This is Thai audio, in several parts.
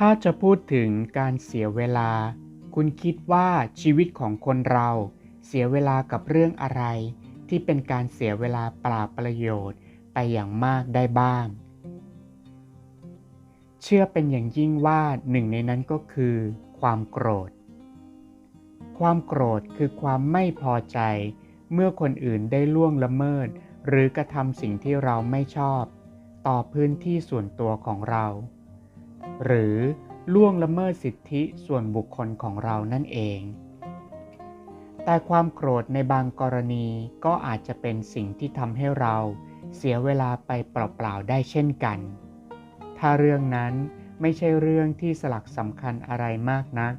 ถ้าจะพูดถึงการเสียเวลา คุณคิดว่าชีวิตของคนเราเสียเวลากับเรื่องอะไร ที่เป็นการเสียเวลาเปล่าประโยชน์ไปอย่างมากได้บ้าง เชื่อเป็นอย่างยิ่งว่าหนึ่งในนั้นก็คือ ความโกรธ ความโกรธคือความไม่พอใจ เมื่อคนอื่นได้ล่วงละเมิด หรือกระทำสิ่งที่เราไม่ชอบ ต่อพื้นที่ส่วนตัวของเรา หรือล่วงละเมิดสิทธิส่วนบุคคลของเรานั่นเอง แต่ความโกรธในบางกรณีก็อาจจะเป็นสิ่งที่ทำให้เราเสียเวลาไปเปล่าๆได้เช่นกัน ถ้าเรื่องนั้นไม่ใช่เรื่องที่สลักสำคัญอะไรมากนัก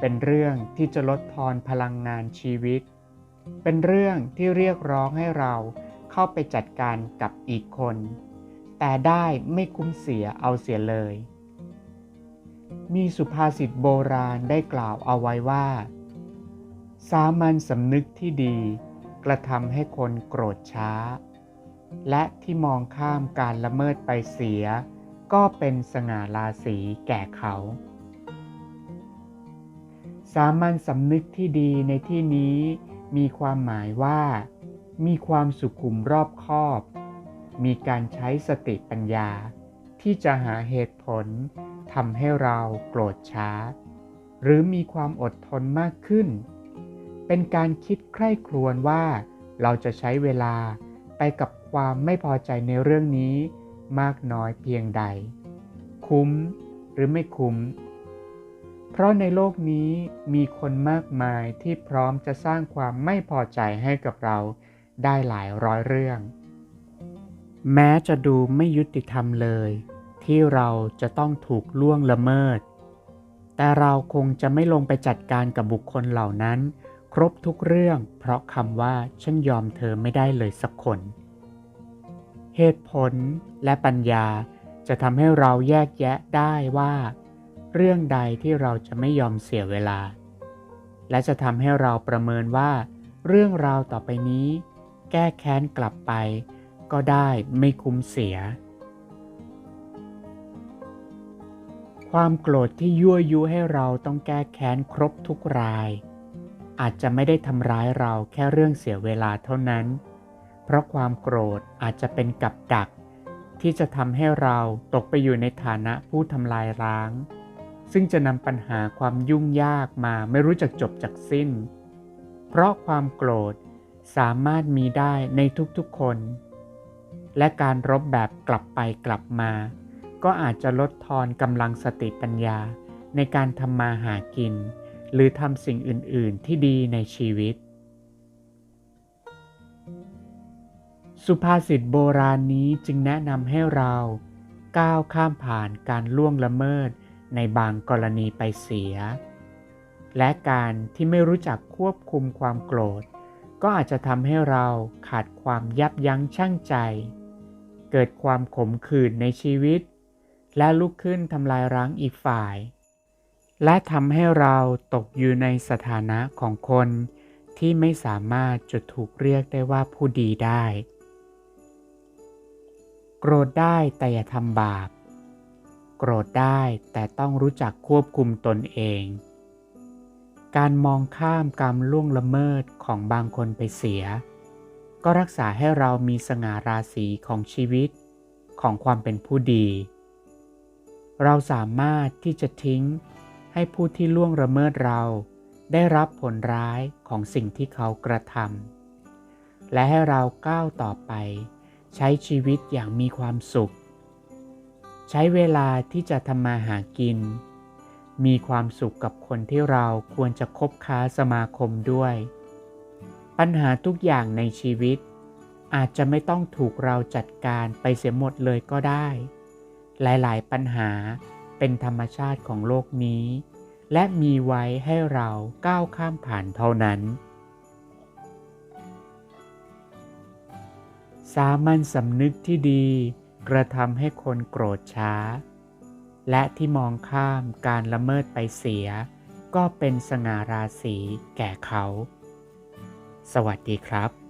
เป็นเรื่องที่จะลดทอนพลังงานชีวิต เป็นเรื่องที่เรียกร้องให้เราเข้าไปจัดการกับอีกคน แต่ได้ไม่คุ้มเสียเอาเสียเลย มีสุภาษิตโบราณได้กล่าวเอาไว้ว่า สามัญสำนึกที่ดี กระทำให้คนโกรธช้า และที่มองข้ามการละเมิดไปเสีย ก็เป็นสง่าราศีแก่เขา สามัญสำนึกที่ดีในที่นี้มีความหมายว่า มีความสุขุมรอบคอบ มีการใช้สติปัญญา ที่จะหาเหตุผล ทำให้เราโกรธช้า หรือมีความอดทนมากขึ้น เป็นการคิดใคร่ครวญว่าเราจะใช้เวลาไปกับความไม่พอใจในเรื่องนี้มากน้อยเพียงใด คุ้มหรือไม่คุ้ม เพราะในโลกนี้มีคนมากมายที่พร้อมจะสร้างความไม่พอใจให้กับเราได้หลายร้อยเรื่อง แม้จะดูไม่ยุติธรรมเลย ที่เราจะต้องถูกล่วงละเมิด แต่เราคงจะไม่ลงไปจัดการกับบุคคลเหล่านั้น ครบทุกเรื่อง เพราะคำว่าฉันยอมเธอไม่ได้เลยสักคน เหตุผลและปัญญาจะทำให้เราแยกแยะได้ว่า เรื่องใดที่เราจะไม่ยอมเสียเวลา และจะทำให้เราประเมินว่า เรื่องราวต่อไปนี้ แก้แค้นกลับไป ก็ได้ไม่คุ้มเสีย ความโกรธที่ยั่วยุให้เราต้องแก้แค้นครบทุกราย อาจจะไม่ได้ทำร้ายเราแค่เรื่องเสียเวลาเท่านั้น เพราะความโกรธอาจจะเป็นกับดัก ที่จะทำให้เราตกไปอยู่ในฐานะผู้ทำลายล้าง ซึ่งจะนำปัญหาความยุ่งยากมาไม่รู้จักจบจากสิ้น เพราะความโกรธสามารถมีได้ในทุกๆคน และการรบแบบกลับไปกลับมา ก็อาจจะลดทอนกำลังสติปัญญาในการทำมาหากิน หรือทำสิ่งอื่น ๆ ที่ดีในชีวิต สุภาษิตโบราณนี้จึงแนะนำให้เราก้าวข้ามผ่านการล่วงละเมิดในบางกรณีไปเสีย และการที่ไม่รู้จักควบคุมความโกรธ ก็อาจจะทำให้เราขาดความยับยั้งชั่งใจ เกิดความขมขื่นในชีวิต และลุกขึ้นทำลายร้างอีกฝ่าย และทำให้เราตกอยู่ในสถานะของคนที่ไม่สามารถจะถูกเรียกได้ว่าผู้ดีได้ โกรธได้แต่อย่าทำบาป โกรธได้แต่ต้องรู้จักควบคุมตนเอง การมองข้ามกรรมล่วงละเมิดของบางคนไปเสีย ก็รักษาให้เรามีสง่าราศีของชีวิตของความเป็นผู้ดี เราสามารถที่จะทิ้งให้ผู้ที่ล่วงละเมิดเรา ได้รับผลร้ายของสิ่งที่เขากระทำและให้เราก้าวต่อไป ใช้ชีวิตอย่างมีความสุข ใช้เวลาที่จะทำมาหากิน มีความสุขกับคนที่เราควรจะคบค้าสมาคมด้วย ปัญหาทุกอย่างในชีวิต อาจจะไม่ต้องถูกเราจัดการไปเสียหมดเลยก็ได้ หลาย ๆ ปัญหาเป็นธรรมชาติของโลกนี้ และมีไว้ให้เราก้าวข้ามผ่านเท่านั้น สามัญสำนึกที่ดี กระทำให้คนโกรธช้า และที่มองข้ามการละเมิดไปเสีย ก็เป็นสง่าราศีแก่เขา สวัสดีครับ